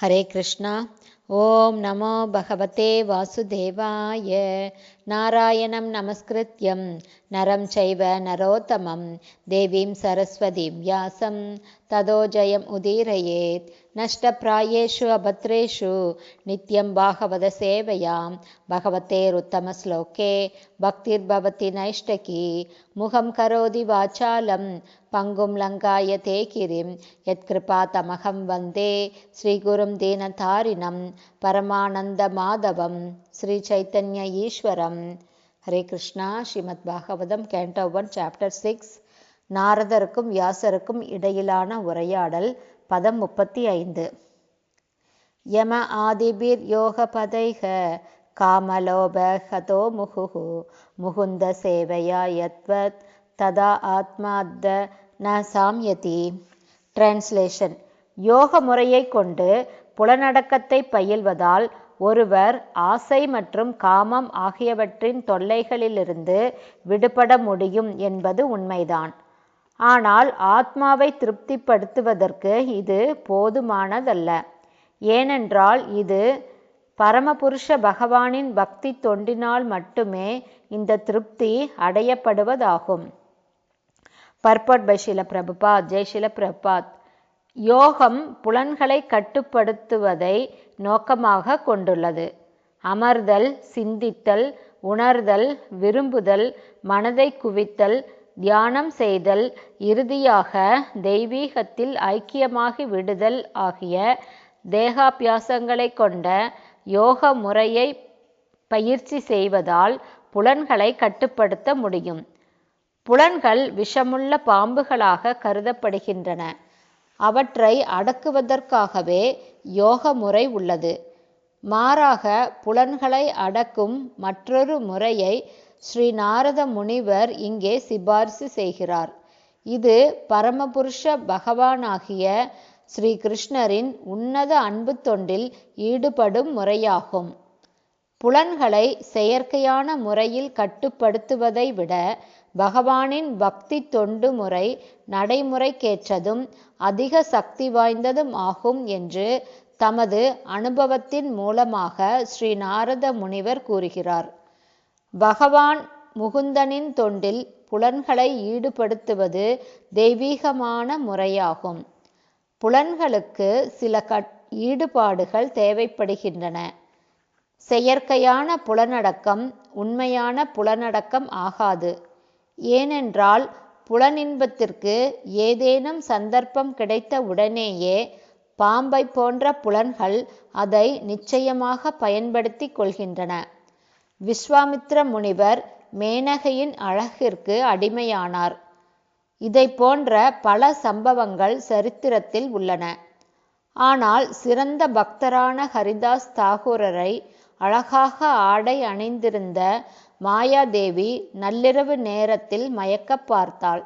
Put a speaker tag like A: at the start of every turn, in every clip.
A: हरे कृष्णा ॐ नमो भगवते वासुदेवाय। नारायणं नमस्कृत्यं नरं चैव नरोत्तमं देवीं सरस्वतीं व्यासं ततो जयम् उदीरयेत् नष्टप्रायेषु अभद्रेषु नित्यं भागवतसेवयां भगवतेरुत्तमश्लोके भक्तिर्भवति नैष्टकी मुखं करोति वाचालं पङ्गुं लङ्कायते ते यत्कृपातमहं वन्दे श्रीगुरुं दीनतारिणं परमानन्दमाधवं श्रीचैतन्य ईश्वरं Hare Krishna Srimad Bhagavatam canto one chapter six நாரதருக்கும் வியாசருக்கும் இடையிலான உரையாடல் பதம் முப்பத்தி ஐந்து. யம ஆதிபிர் யோக பதைக காமலோப ஹதோ முகுஹு முகுந்த சேவையா யத்வத் ததா ஆத்மாத்த ந சாம்யதி டிரான்ஸ்லேஷன் யோக முறையை கொண்டு புலனடக்கத்தை பயில்வதால் ஒருவர் ஆசை மற்றும் காமம் ஆகியவற்றின் தொல்லைகளிலிருந்து விடுபட முடியும் என்பது உண்மைதான். ஆனால் ஆத்மாவை திருப்திப்படுத்துவதற்கு இது போதுமானதல்ல. ஏனென்றால் இது பரமபுருஷ பகவானின் பக்தி தொண்டினால் மட்டுமே இந்த திருப்தி அடையப்படுவதாகும். Purport by Srila Prabhupad Jai Srila Prabhat. யோகம் புலன்களை கட்டுப்படுத்துவதை நோக்கமாக கொண்டுள்ளது. அமர்தல் சிந்தித்தல் உணர்தல் விரும்புதல் மனதை குவித்தல் தியானம் செய்தல் இறுதியாக தெய்வீகத்தில் ஐக்கியமாகி விடுதல் ஆகிய தேகாபியாசங்களை கொண்ட யோக முறையை பயிற்சி செய்வதால் புலன்களை கட்டுப்படுத்த முடியும். புலன்கள் விஷமுள்ள பாம்புகளாக கருதப்படுகின்றன. அவற்றை அடக்குவதற்காகவே யோக முறை உள்ளது. மாறாக புலன்களை அடக்கும் மற்றொரு முறையை ஸ்ரீ நாரத முனிவர் இங்கே சிபாரிசு செய்கிறார். இது பரமபுருஷ பகவானாகிய ஸ்ரீ கிருஷ்ணரின் உன்னத அன்பு தொண்டில் ஈடுபடும் முறையாகும். புலன்களை செயற்கையான முறையில் கட்டுப்படுத்துவதை விட பகவானின் பக்தி தொண்டு முறை நடைமுறைக்கேற்றதும் அதிக சக்தி வாய்ந்ததும் ஆகும் என்று தமது அனுபவத்தின் மூலமாக ஸ்ரீ நாரத முனிவர் கூறுகிறார். பகவான் முகுந்தனின் தொண்டில் புலன்களை ஈடுபடுத்துவது தெய்வீகமான முறையாகும். புலன்களுக்கு சில கட் ஈடுபாடுகள் தேவைப்படுகின்றன. செயற்கையான புலனடக்கம் உண்மையான புலனடக்கம் ஆகாது. ஏனென்றால் புலனின்பத்திற்கு ஏதேனும் சந்தர்ப்பம் கிடைத்த உடனேயே பாம்பை போன்ற புலன்கள் அதை நிச்சயமாக பயன்படுத்தி கொள்கின்றன. விஸ்வாமித்ர முனிவர் மேனகையின் அழகிற்கு அடிமையானார். இதை போன்ற பல சம்பவங்கள் சரித்திரத்தில் உள்ளன. ஆனால் சிறந்த பக்தரான ஹரிதாஸ் தாகூரரை அழகாக ஆடை அணிந்திருந்த மாயாதேவி நள்ளிரவு நேரத்தில் மயக்க பார்த்தாள்.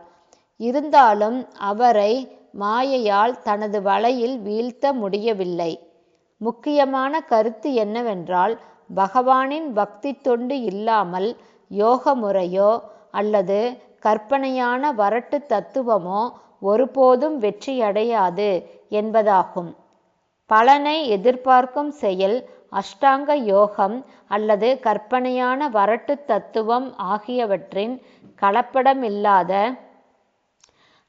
A: இருந்தாலும் அவரை மாயையால் தனது வலையில் வீழ்த்த முடியவில்லை. முக்கியமான கருத்து என்னவென்றால் பகவானின் பக்தி தொண்டு இல்லாமல் யோக முறையோ அல்லது கற்பனையான வரட்டு தத்துவமோ ஒருபோதும் வெற்றியடையாது என்பதாகும். பலனை எதிர்பார்க்கும் செயல் அஷ்டாங்க யோகம் அல்லது கற்பனையான வரட்டு தத்துவம் ஆகியவற்றின் கலப்படமில்லாத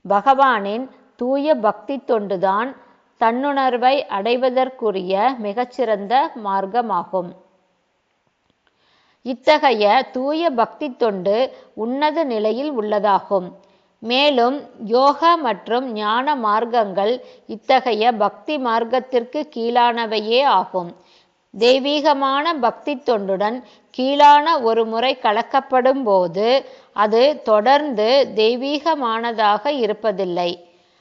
A: பகவானின் தூய பக்தி தொண்டுதான் தன்னுணர்வை அடைவதற்குரிய மிகச்சிறந்த மார்க்கமாகும். இத்தகைய தூய பக்தி தொண்டு உன்னத நிலையில் உள்ளதாகும். மேலும் யோக மற்றும் ஞான மார்க்கங்கள் இத்தகைய பக்தி மார்க்கத்திற்கு கீழானவையே ஆகும். தெய்வீகமான பக்தி தொண்டுடன் கீழான ஒரு முறை கலக்கப்படும் போது அது தொடர்ந்து தெய்வீகமானதாக இருப்பதில்லை.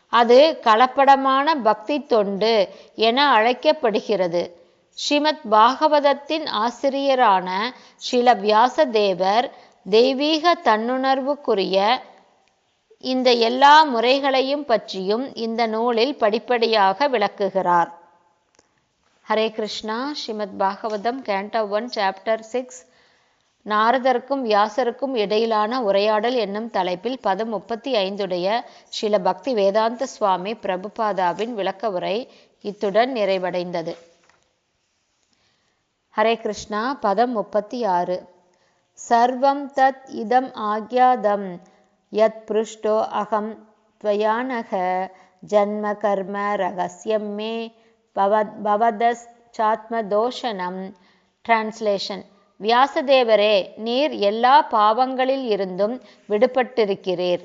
A: அது கலப்படமான பக்தி தொண்டு என அழைக்கப்படுகிறது. ஸ்ரீமத் பாகவதத்தின் ஆசிரியரான ஸ்ரீல வியாசதேவர் தெய்வீக தன்னுணர்வுக்குரிய இந்த எல்லா முறைகளையும் பற்றியும் இந்த நூலில் படிப்படியாக விளக்குகிறார். Hare Krishna Srimad Bhagavatam canto one chapter six. நாரதருக்கும் வியாசருக்கும் இடையிலான உரையாடல் என்னும் தலைப்பில் பதம் முப்பத்தி ஐந்துடைய ஸ்ரீல பக்தி வேதாந்த சுவாமி பிரபுபாதாவின் விளக்க உரை இத்துடன் நிறைவடைந்தது. ஹரே கிருஷ்ணா பதம் முப்பத்தி ஆறு. சர்வம் தத் இதம் ஆக்யாதம் யத் புருஷ்டோ அகம் துவயானக ஜன்ம கர்ம ரகசியம் மே பவத் பவதஸ் டிரான்ஸ்லேஷன் வியாசதேவரே நீர் எல்லா பாவங்களில் இருந்தும் விடுபட்டிருக்கிறீர்.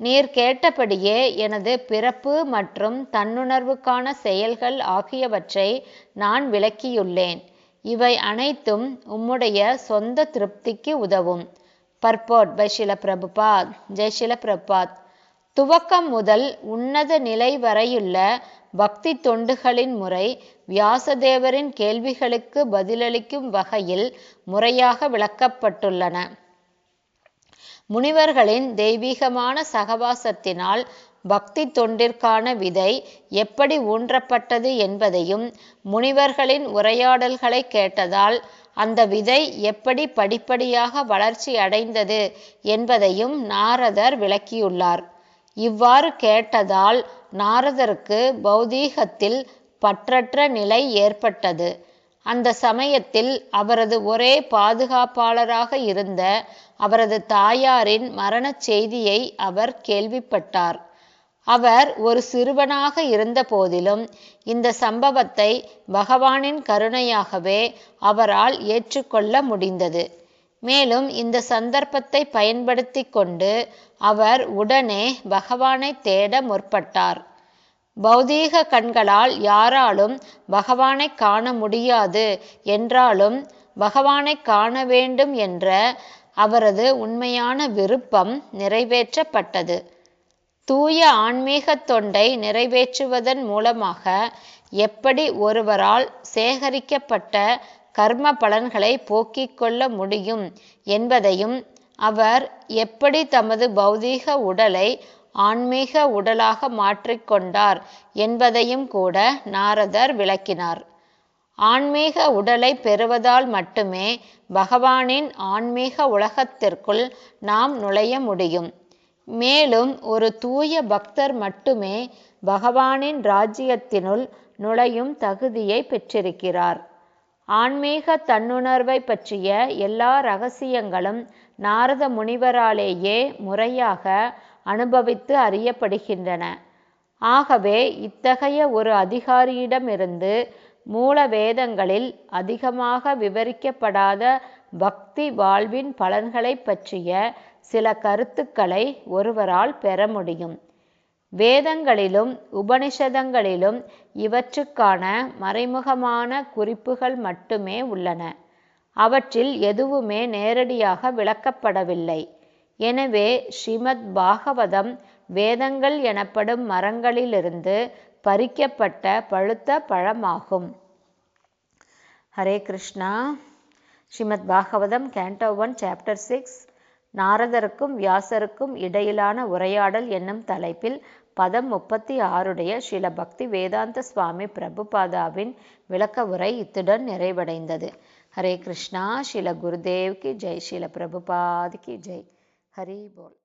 A: நீர் கேட்டபடியே எனது பிறப்பு மற்றும் தன்னுணர்வுக்கான செயல்கள் ஆகியவற்றை நான் விளக்கியுள்ளேன். இவை அனைத்தும் உம்முடைய சொந்த திருப்திக்கு உதவும். பர்போட் பை ஷில பிரபுபாத் ஜெய் ஷில பிரபாத் துவக்கம் முதல் உன்னத நிலை வரையுள்ள பக்தி தொண்டுகளின் முறை வியாசதேவரின் கேள்விகளுக்கு பதிலளிக்கும் வகையில் முறையாக விளக்கப்பட்டுள்ளன. முனிவர்களின் தெய்வீகமான சகவாசத்தினால் பக்தி தொண்டிற்கான விதை எப்படி ஊன்றப்பட்டது என்பதையும் முனிவர்களின் உரையாடல்களை கேட்டதால் அந்த விதை எப்படி படிப்படியாக வளர்ச்சி அடைந்தது என்பதையும் நாரதர் விளக்கியுள்ளார். இவ்வாறு கேட்டதால் நாரதருக்கு பௌதீகத்தில் பற்றற்ற நிலை ஏற்பட்டது. அந்த சமயத்தில் அவரது ஒரே பாதுகாப்பாளராக இருந்த அவரது தாயாரின் மரணச் செய்தியை அவர் கேள்விப்பட்டார். அவர் ஒரு சிறுவனாக இருந்த போதிலும் இந்த சம்பவத்தை பகவானின் கருணையாகவே அவரால் ஏற்றுக்கொள்ள முடிந்தது. மேலும் இந்த சந்தர்ப்பத்தை பயன்படுத்தி கொண்டு அவர் உடனே பகவானை தேட முற்பட்டார். பௌதீக கண்களால் யாராலும் பகவானை காண முடியாது என்றாலும் பகவானை காண வேண்டும் என்ற அவரது உண்மையான விருப்பம் நிறைவேற்றப்பட்டது. தூய ஆன்மீக தொண்டை நிறைவேற்றுவதன் மூலமாக எப்படி ஒருவரால் சேகரிக்கப்பட்ட கர்ம பலன்களை போக்கிக் கொள்ள முடியும் என்பதையும் அவர் எப்படி தமது பௌதீக உடலை ஆன்மீக உடலாக மாற்றிக்கொண்டார் என்பதையும் கூட நாரதர் விளக்கினார். ஆன்மீக உடலை பெறுவதால் மட்டுமே பகவானின் ஆன்மீக உலகத்திற்குள் நாம் நுழைய முடியும். மேலும் ஒரு தூய பக்தர் மட்டுமே பகவானின் ராஜ்யத்தினுள் நுழையும் தகுதியை பெற்றிருக்கிறார். ஆன்மீக தன்னுணர்வை பற்றிய எல்லா ரகசியங்களும் நாரத முனிவராலேயே முறையாக அனுபவித்து அறியப்படுகின்றன. ஆகவே இத்தகைய ஒரு அதிகாரியிடமிருந்து மூல வேதங்களில் அதிகமாக விவரிக்கப்படாத பக்தி வாழ்வின் பலன்களை பற்றிய சில கருத்துக்களை ஒருவரால் பெற முடியும். வேதங்களிலும் உபனிஷதங்களிலும் இவற்றுக்கான மறைமுகமான குறிப்புகள் மட்டுமே உள்ளன. அவற்றில் எதுவுமே நேரடியாக விளக்கப்படவில்லை. எனவே ஸ்ரீமத் பாகவதம் வேதங்கள் எனப்படும் மரங்களிலிருந்து பறிக்கப்பட்ட பழுத்த பழமாகும். Hare Krishna. Srimad Bhagavatam canto one chapter six நாரதருக்கும் வியாசருக்கும் இடையிலான உரையாடல் என்னும் தலைப்பில் பதம் முப்பத்தி ஆறுடைய ஸ்ரீல பக்தி வேதாந்த சுவாமி பிரபுபாதாவின் விளக்க உரை இத்துடன் நிறைவடைந்தது. ஹரே கிருஷ்ணா ஸ்ரீல குருதேவ் கி ஜெய் ஸ்ரீல பிரபுபாத் கி ஜெய். ஹரி போல்.